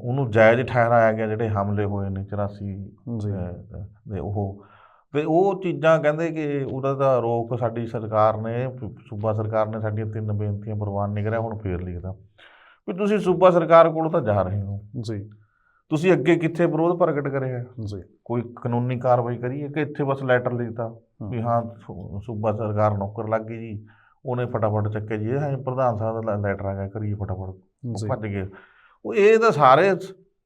ਉਹਨੂੰ ਜਾਇਜ਼ ਠਹਿਰਾਇਆ ਗਿਆ ਜਿਹੜੇ ਹਮਲੇ ਹੋਏ ਨੇ 84 ਜੀ। ਅਹ, ਦੇ ਉਹ ਤੇ ਉਹ ਚੀਜ਼ਾਂ ਕਹਿੰਦੇ ਕਿ ਉਹਦਾ ਤਾਂ ਰੋਕ ਸਾਡੀ ਸਰਕਾਰ ਨੇ ਸੂਬਾ ਸਰਕਾਰ ਨੇ ਸਾਡੀਆਂ ਤਿੰਨ ਬੇਨਤੀਆਂ ਪ੍ਰਵਾਨ ਨਹੀਂ ਕਰਿਆ ਹੁਣ ਫੇਰ ਲਿਖਦਾ। ਵੀ ਤੁਸੀਂ ਸੂਬਾ ਸਰਕਾਰ ਕੋਲ ਤਾਂ ਜਾ ਰਹੇ ਹੋ। ਜੀ। ਤੁਸੀਂ ਅੱਗੇ ਕਿੱਥੇ ਵਿਰੋਧ ਪ੍ਰਗਟ ਕਰਿਆ? ਜੀ। ਕੋਈ ਕਾਨੂੰਨੀ ਕਾਰਵਾਈ ਕਰੀਏ ਕਿ ਇੱਥੇ ਬਸ ਲੈਟਰ ਲਿਖਤਾ ਵੀ ਹਾਂ ਸੂਬਾ ਸਰਕਾਰ ਨੌਕਰ ਲੱਗ ਗਈ ਜੀ ਉਹਨੇ ਫਟਾਫਟ ਚੱਕਿਆ ਜੀ ਇਹ ਪ੍ਰਧਾਨ ਸਾਹਿਬ ਦਾ ਲੈਟਰ ਆ ਗਿਆ ਕਰੀਏ ਫਟਾਫਟ। ਭੱਜ ਗਏ। ਉਹ ਇਹ ਤਾਂ ਸਾਰੇ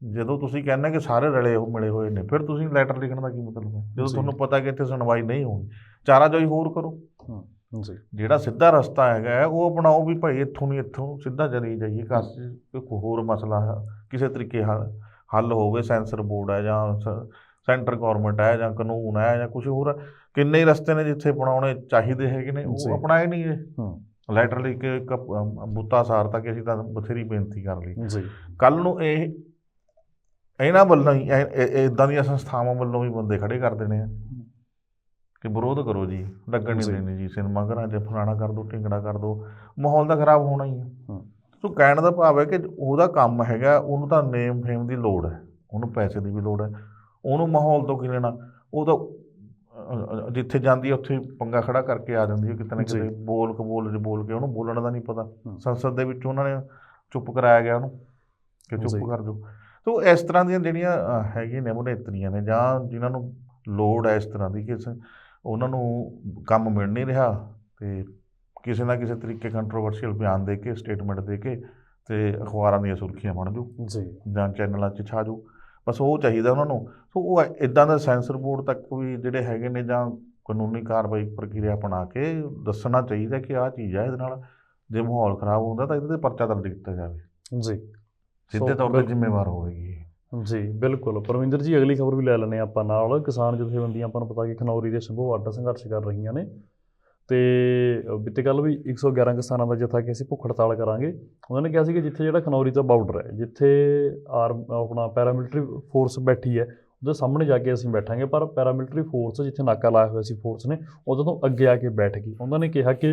ਜਦੋਂ ਤੁਸੀਂ ਕਹਿੰਦੇ ਕਿ ਸਾਰੇ ਰਲੇ ਹੋ ਮਿਲੇ ਹੋਏ ਨੇ ਫਿਰ ਤੁਸੀਂ ਲੈਟਰ ਲਿਖਣ ਦਾ ਕੀ ਮਤਲਬ ਹੈ ਜਦੋਂ। ਤੁਹਾਨੂੰ ਪਤਾ ਕਿ ਇੱਥੇ ਸੁਣਵਾਈ ਨਹੀਂ ਹੋਣੀ ਚਾਰਾ ਜੋਈ ਹੋਰ ਕਰੋ ਜੀ ਜਿਹੜਾ ਸਿੱਧਾ ਰਸਤਾ ਹੈਗਾ ਉਹ ਬਣਾਓ ਵੀ ਭਾਈ ਇੱਥੋਂ ਨਹੀਂ ਇੱਥੋਂ ਸਿੱਧਾ ਚਲੀ ਜਾਈਏ ਕਾਸ ਕੋਈ ਹੋਰ ਮਸਲਾ ਹੈ, ਕਿਸੇ ਤਰੀਕੇ ਹੱਲ ਹੱਲ ਹੋਵੇ ਸੈਂਸਰ ਬੋਰਡ ਹੈ ਜਾਂ ਸੈਂਟਰ ਗਵਰਨਮੈਂਟ ਹੈ ਜਾਂ ਕਾਨੂੰਨ ਹੈ ਜਾਂ ਕੁਝ ਹੋਰ। ਕਿੰਨੇ ਹੀ ਰਸਤੇ ਨੇ ਜਿੱਥੇ ਬਣਾਉਣੇ ਚਾਹੀਦੇ ਹੈਗੇ ਨੇ। ਉਹ ਅਪਣਾਏ ਨਹੀਂ ਇਹ ਹਮ, ਲੈਟਰ ਲਿਖ ਕੇ ਇੱਕ ਬੁੱਤਾ ਸਾਰ ਤੱਕ ਅਸੀਂ ਤਾਂ ਬਥੇਰੀ ਬੇਨਤੀ ਕਰ ਲਈ ਜੀ ਕੱਲ ਨੂੰ ਇਹ ਇਹਨਾਂ ਵੱਲੋਂ ਹੀ ਇਦਾਂ ਦੀਆਂ ਸੰਸਥਾਵਾਂ ਵੱਲੋਂ ਵੀ ਬੰਦੇ ਖੜੇ ਕਰ ਦੇਣੇ ਆ ਕਿ ਵਿਰੋਧ ਕਰੋ ਜੀ ਲੱਗਣ ਨਹੀਂ। ਦੇਣੀ ਜੀ ਸਿਨੇਮਾ ਘਰਾਂ 'ਚ ਫਲਾਣਾ ਕਰ ਦੋ ਢਿੰਗੜਾ ਕਰ ਦੋ ਮਾਹੌਲ ਤਾਂ ਖਰਾਬ ਹੋਣਾ ਹੀ ਹੈ। ਸੋ ਕਹਿਣ ਦਾ ਭਾਵ ਹੈ ਕਿ ਉਹਦਾ ਕੰਮ ਹੈਗਾ ਉਹਨੂੰ ਤਾਂ ਨੇਮ ਫੇਮ ਦੀ ਲੋੜ ਹੈ ਉਹਨੂੰ ਪੈਸੇ ਦੀ ਵੀ ਲੋੜ ਹੈ ਉਹਨੂੰ ਮਾਹੌਲ ਤੋਂ ਕੀ ਲੈਣਾ ਉਹ ਤਾਂ ਜਿੱਥੇ ਜਾਂਦੀ ਹੈ ਉੱਥੇ ਪੰਗਾ ਖੜਾ ਕਰਕੇ ਆ ਜਾਂਦੀ ਹੈ ਕਿਤੇ ਨਾ। ਕਿਤੇ ਬੋਲ ਕਬੋਲ ਬੋਲ ਕੇ ਉਹਨੂੰ ਬੋਲਣ ਦਾ ਨਹੀਂ ਪਤਾ। ਸੰਸਦ ਦੇ ਵਿੱਚ ਉਹਨਾਂ ਨੇ ਚੁੱਪ ਕਰਾਇਆ ਗਿਆ ਉਹਨੂੰ ਕਿ। ਚੁੱਪ ਕਰ ਜਾਓ ਸੋ ਇਸ ਤਰ੍ਹਾਂ ਦੀਆਂ ਜਿਹੜੀਆਂ ਅ, ਹੈਗੀਆਂ ਨੇ ਅਭਿਨੇਤਰੀਆਂ ਨੇ ਜਾਂ ਜਿਨ੍ਹਾਂ ਨੂੰ ਲੋੜ ਹੈ ਇਸ ਤਰ੍ਹਾਂ ਦੀ ਕਿ ਸ- ਉਹਨਾਂ ਨੂੰ ਕੰਮ ਮਿਲ ਨਹੀਂ ਰਿਹਾ ਤੇ ਕਿਸੇ ਨਾ ਕਿਸੇ ਤਰੀਕੇ ਕੰਟਰੋਵਰਸ਼ੀਅਲ ਬਿਆਨ ਦੇ ਕੇ ਸਟੇਟਮੈਂਟ ਦੇ ਕੇ ਤੇ ਅਖਬਾਰਾਂ ਦੀਆਂ ਸੁਰਖੀਆਂ ਬਣ ਜੂ ਜੀ। ਜਾਂ ਚੈਨਲਾਂ 'ਚ ਛਾ ਜੂ ਬਸ ਉਹ ਚਾਹੀਦਾ ਉਹਨਾਂ ਨੂੰ। ਸੋ ਉਹ ਇਦਾਂ ਦਾ ਸੈਂਸਰ ਬੋਰਡ ਤੱਕ ਵੀ ਜਿਹੜੇ ਹੈਗੇ ਨੇ ਜਾਂ ਕਾਨੂੰਨੀ ਕਾਰਵਾਈ ਪ੍ਰਕਿਰਿਆ ਅਪਣਾ ਕੇ ਦੱਸਣਾ ਚਾਹੀਦਾ ਕਿ ਆਹ ਚੀਜ਼ ਹੈ ਇਹਦੇ ਨਾਲ ਜੇ ਮਾਹੌਲ ਖਰਾਬ ਹੁੰਦਾ ਤਾਂ ਇਹਦੇ ਤੇ ਪਰਚਾ ਦਰਜ ਕੀਤਾ ਜਾਵੇ। ਜੀ। ਸਿੱਧੇ ਤੌਰ ਤੇ। ਜ਼ਿੰਮੇਵਾਰ ਹੋਵੇਗੀ। ਜੀ ਬਿਲਕੁਲ। ਪਰਮਿੰਦਰ ਜੀ ਅਗਲੀ ਖਬਰ ਵੀ ਲੈ ਹਾਂ ਆਪਾਂ ਨਾਲ। ਕਿਸਾਨ ਜਥੇਬੰਦੀਆਂ ਆਪਾਂ ਨੂੰ ਪਤਾ ਕਿ ਖਨੌਰੀ ਦੇ ਸ਼ੰਭੂ ਅੱਡ ਸੰਘਰਸ਼ ਕਰ ਰਹੀਆਂ ਨੇ। ਤੇ ਬੀਤੇ ਕੱਲ ਵੀ 111 ਕਿਸਾਨਾਂ ਦਾ ਜਥਾ ਕਿ ਅਸੀਂ ਭੁੱਖ ਹੜਤਾਲ ਕਰਾਂਗੇ। ਉਹਨਾਂ ਨੇ ਕਿਹਾ ਸੀ ਕਿ ਜਿੱਥੇ ਜਿਹੜਾ ਖਨੌਰੀ ਦਾ ਬਾਰਡਰ ਹੈ ਜਿੱਥੇ ਆਰਮ ਆਪਣਾ ਪੈਰਾਮਿਲਟਰੀ ਫੋਰਸ ਬੈਠੀ ਹੈ ਉਹਦੇ ਸਾਹਮਣੇ ਜਾ ਕੇ ਅਸੀਂ ਬੈਠਾਂਗੇ। ਪਰ ਪੈਰਾਮਿਲਟਰੀ ਫੋਰਸ ਜਿੱਥੇ ਨਾਕਾ ਲਾਇਆ ਹੋਇਆ ਸੀ ਫੋਰਸ ਨੇ ਉਦੋਂ ਤੋਂ ਅੱਗੇ ਆ ਕੇ ਬੈਠ ਗਈ। ਉਹਨਾਂ ਨੇ ਕਿਹਾ ਕਿ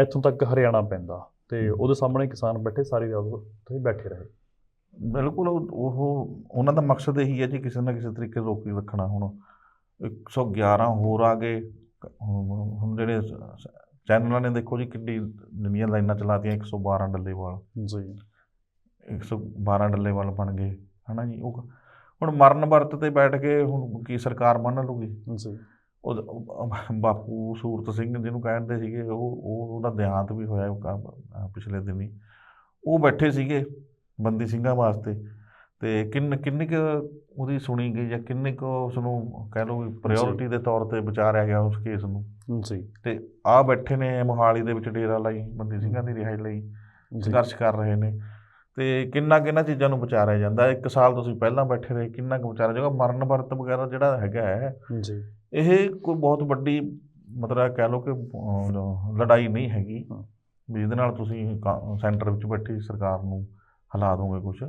ਇੱਥੋਂ ਤੱਕ ਹਰਿਆਣਾ ਪੈਂਦਾ। ਤੇ ਉਹਦੇ ਸਾਹਮਣੇ ਕਿਸਾਨ ਬੈਠੇ ਸਾਰੀ ਰਾਤ ਉੱਥੇ ਬੈਠੇ ਰਹੇ। ਬਿਲਕੁਲ ਉਹ ਉਹ- ਉਹਨਾਂ ਦਾ ਮਕਸਦ ਇਹੀ ਹੈ ਜੀ ਕਿਸੇ ਨਾ ਕਿਸੇ ਤਰੀਕੇ ਰੋਕੀ ਰੱਖਣਾ ਹੁਣ। 111 ਹੋਰ ਆ ਗਏ। ਹੁਣ ਜਿਹੜੇ ਚੈਨਲਾਂ ਨੇ ਦੇਖੋ ਜੀ ਕਿੰਨੀ ਦੁਨੀਆ ਲਾਈਨਾਂ ਚਲਾਤੀਆਂ 112 ਡੱਲੇਵਾਲ। ਜੀ। 112 ਡੱਲੇਵਾਲ ਬਣ ਗਏ ਹਨਾ ਜੀ? ਉਹ ਹੁਣ ਮਰਨ ਵਰਤ ਤੇ ਬੈਠ ਕੇ ਹੁਣ ਕੀ ਸਰਕਾਰ ਮੰਨ ਲੂਗੀ? ਜੀ। ਉਹ ਬਾਪੂ ਸੂਰਤ ਸਿੰਘ ਜਿਹਨੂੰ ਕਹਿੰਦੇ ਸੀਗੇ ਉਹ ਉਹ ਉਹਦਾ ਦੇਹਾਂਤ ਵੀ ਹੋਇਆ ਪਿਛਲੇ ਦਿਨੀ। ਉਹ ਬੈਠੇ ਸੀਗੇ। ਬੰਦੀ ਸਿੰਘਾਂ ਵਾਸਤੇ। ਤੇ ਕਿੰਨ ਕਿੰਨੀ ਕੁ ਉਹਦੀ ਸੁਣੀ ਗਈ ਜਾਂ ਕਿੰਨੇ ਕੁ ਉਸ ਨੂੰ ਕਹਿ ਲਓ ਪ੍ਰਾਇੋਰਟੀ ਦੇ ਤੌਰ ਤੇ ਵਿਚਾਰਿਆ ਗਿਆ ਉਸ ਕੇਸ ਨੂੰ? ਜੀ। ਤੇ ਆ ਬੈਠੇ ਨੇ ਮੋਹਾਲੀ ਦੇ ਵਿੱਚ ਡੇਰਾ ਲਾਈ ਬੰਦੀ ਸਿੰਘਾਂ ਦੀ ਰਿਹਾਈ ਲਈ ਸੰਘਰਸ਼ ਕਰ ਰਹੇ ਨੇ। ਤੇ ਕਿੰਨਾ ਕਿੰਨਾ ਚੀਜ਼ਾਂ ਨੂੰ ਵਿਚਾਰਿਆ ਜਾਂਦਾ? ਇੱਕ ਸਾਲ ਤੁਸੀਂ ਪਹਿਲਾਂ ਬੈਠੇ ਰਹੇ ਕਿੰਨਾ ਕੁ ਵਿਚਾਰਿਆ ਜਾਊਗਾ ਮਰਨ ਵਰਤ ਵਗੈਰਾ ਜਿਹੜਾ ਹੈਗਾ ਹੈ ਜੀ। ਇਹ ਕੋਈ ਬਹੁਤ ਵੱਡੀ ਮਤਲਬ ਕਹਿ ਲਓ ਕਿ ਲੜਾਈ ਨਹੀਂ ਹੈਗੀ। ਇਹਦੇ ਨਾਲ ਤੁਸੀਂ ਸੈਂਟਰ ਵਿੱਚ ਬੈਠੀ ਸਰਕਾਰ ਨੂੰ ਹਿਲਾ ਦੋਗੇ ਕੁਝ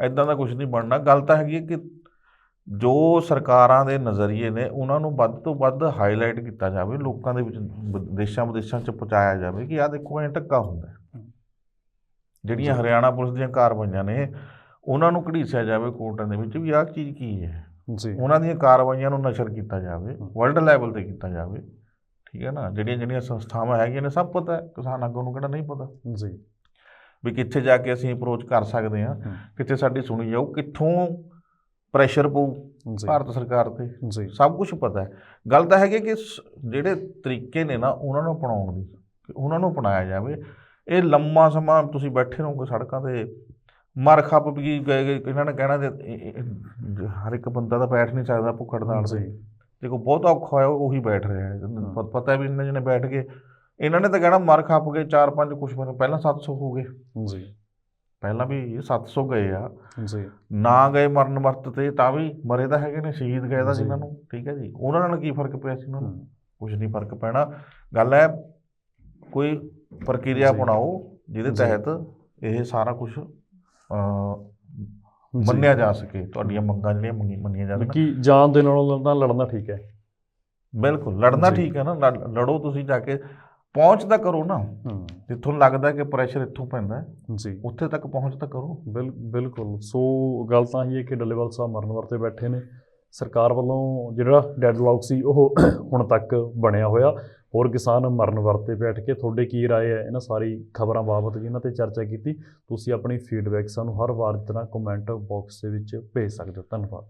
ਐਦਾਂ ਦਾ ਕੁਝ ਨਹੀਂ ਬਣਨਾ। ਗੱਲ ਤਾਂ ਹੈਗੀ ਹੈ ਕਿ ਜੋ ਸਰਕਾਰਾਂ ਦੇ ਨਜ਼ਰੀਏ ਨੇ ਉਹਨਾਂ ਨੂੰ ਵੱਧ ਤੋਂ ਵੱਧ ਹਾਈਲਾਈਟ ਕੀਤਾ ਜਾਵੇ ਲੋਕਾਂ ਦੇ ਵਿੱਚ ਦੇਸ਼ਾਂ ਵਿਦੇਸ਼ਾਂ 'ਚ ਪਹੁੰਚਾਇਆ ਜਾਵੇ ਕਿ ਆਹ ਦੇਖੋ ਐਂ ਧੱਕਾ ਹੁੰਦਾ। ਜਿਹੜੀਆਂ। ਹਰਿਆਣਾ ਪੁਲਿਸ ਦੀਆਂ ਕਾਰਵਾਈਆਂ ਨੇ ਉਹਨਾਂ ਨੂੰ ਘੜੀਸਿਆ ਜਾਵੇ ਕੋਰਟਾਂ ਦੇ ਵਿੱਚ ਵੀ ਆਹ ਚੀਜ਼ ਕੀ ਹੈ? ਜੀ। ਉਹਨਾਂ ਦੀਆਂ ਕਾਰਵਾਈਆਂ ਨੂੰ ਨਸ਼ਰ ਕੀਤਾ ਜਾਵੇ। ਵਰਲਡ ਲੈਵਲ ਤੇ ਕੀਤਾ ਜਾਵੇ। ਠੀਕ ਹੈ ਨਾ? ਜਿਹੜੀਆਂ ਜਿਹੜੀਆਂ ਸੰਸਥਾਵਾਂ ਹੈਗੀਆਂ ਨੇ ਸਭ ਪਤਾ ਹੈ। ਕਿਸਾਨ ਆਗੂ ਨੂੰ ਕਿਹੜਾ ਨਹੀਂ ਪਤਾ। ਜੀ। ਵੀ ਕਿੱਥੇ ਜਾ ਕੇ ਅਸੀਂ ਅਪਰੋਚ ਕਰ ਸਕਦੇ ਹਾਂ। ਕਿੱਥੇ ਸਾਡੀ ਸੁਣੀ ਜਾਊ ਕਿੱਥੋਂ ਪ੍ਰੈਸ਼ਰ ਪਊ ਭਾਰਤ ਸਰਕਾਰ ਤੇ। ਸਭ ਕੁਝ ਪਤਾ ਹੈ। ਗੱਲ ਤਾਂ ਹੈਗੀ ਕਿ ਜਿਹੜੇ ਤਰੀਕੇ ਨੇ ਨਾ ਉਹਨਾਂ ਨੂੰ ਅਪਣਾਉਣ ਦੀ ਉਹਨਾਂ ਨੂੰ ਅਪਣਾਇਆ ਜਾਵੇ। ਇਹ ਲੰਮਾ ਸਮਾਂ ਤੁਸੀਂ ਬੈਠੇ ਰਹੋਗੇ ਸੜਕਾਂ ਤੇ ਮਰ ਖੱਪ ਵੀ ਗਏ ਇਹਨਾਂ ਨੇ ਕਹਿਣਾ ਹਰ ਇੱਕ ਬੰਦਾ ਤਾਂ ਬੈਠ ਨਹੀਂ ਸਕਦਾ ਭੁੱਖ ਹੜਤਾਲ ਤੇ। ਕੋਈ ਬਹੁਤ ਔਖਾ ਹੋਇਆ ਉਹੀ ਬੈਠ ਰਿਹਾ ਹੈ। ਪਤਾ ਵੀ ਇੰਨੇ ਜਣੇ ਬੈਠ ਗਏ। ਇਹਨਾਂ ਨੇ ਤਾਂ ਕਹਿਣਾ ਮਰ ਖੱਪ ਗਏ 4-5 ਕੁਛ ਵਾਰ ਪਹਿਲਾਂ 700 ਹੋ ਗਏ। ਜੀ। ਪਹਿਲਾਂ ਵੀ 700 ਗਏ ਆ। ਜੀ। ਨਾ ਗਏ ਮਰਨ ਵਰਤ ਤੇ ਤਾਂ ਵੀ ਮਰੇ ਤਾਂ ਹੈਗੇ ਨੇ ਸ਼ਹੀਦ ਗਏ ਤਾਂ। ਜਿਨ੍ਹਾਂ ਨੂੰ ਠੀਕ ਹੈ ਜੀ। ਉਹਨਾਂ ਨਾਲ ਕੀ ਫ਼ਰਕ ਪਿਆ ਸੀ ਉਹਨਾਂ ਨੂੰ? ਕੁਝ ਨਹੀਂ ਫ਼ਰਕ ਪੈਣਾ। ਗੱਲ ਹੈ ਕੋਈ ਪ੍ਰਕਿਰਿਆ। ਬਣਾਓ ਜਿਹਦੇ। ਤਹਿਤ ਇਹ ਸਾਰਾ ਕੁਝ। ਮੰਨਿਆ ਜਾ ਸਕੇ। ਤੁਹਾਡੀਆਂ ਮੰਗਾਂ ਜਿਹੜੀਆਂ ਮੰਗੀ- ਮੰਨੀਆਂ ਜਾ ਸਕਣ ਕਿ ਜਾਨ ਦੇ ਨਾਲੋਂ ਤਾਂ ਲੜਨਾ ਠੀਕ ਹੈ। ਬਿਲਕੁਲ ਲੜਨਾ। ਠੀਕ ਹੈ ਨਾ। ਲੜੋ ਤੁਸੀਂ ਜਾ ਕੇ। ਪਹੁੰਚ ਤਾਂ ਕਰੋ ਨਾ। ਜਿੱਥੋਂ ਲੱਗਦਾ ਕਿ ਪ੍ਰੈਸ਼ਰ ਇੱਥੋਂ ਪੈਂਦਾ ਹੈ, ਜੀ। ਉੱਥੇ ਤੱਕ ਪਹੁੰਚ ਤਾਂ ਕਰੋ। ਬਿਲ ਬਿਲਕੁਲ। ਸੋ ਗੱਲ ਤਾਂ ਇਹ ਹੈ ਕਿ ਡੱਲੇਵਾਲ ਸਾਹਿਬ ਮਰਨ ਵਰਤੇ ਬੈਠੇ ਨੇ। ਸਰਕਾਰ ਵੱਲੋਂ ਜਿਹੜਾ ਡੈਡਲੌਕ ਸੀ ਉਹ ਹੁਣ ਤੱਕ ਬਣਿਆ ਹੋਇਆ। ਹੋਰ ਕਿਸਾਨ ਮਰਨ ਵਰਤੇ ਬੈਠ ਕੇ ਤੁਹਾਡੇ ਕੀ ਰਾਏ ਹੈ? ਇਹਨਾਂ ਸਾਰੀ ਖਬਰਾਂ ਬਾਬਤ ਜਿਨ੍ਹਾਂ ਤੇ ਚਰਚਾ ਕੀਤੀ ਤੁਸੀਂ ਆਪਣੀ ਫੀਡਬੈਕ ਸਾਨੂੰ ਹਰ ਵਾਰ ਤਰ੍ਹਾਂ ਕਮੈਂਟ ਬਾਕਸ ਦੇ ਵਿੱਚ ਭੇਜ ਸਕਦੇ ਹੋ। ਧੰਨਵਾਦ।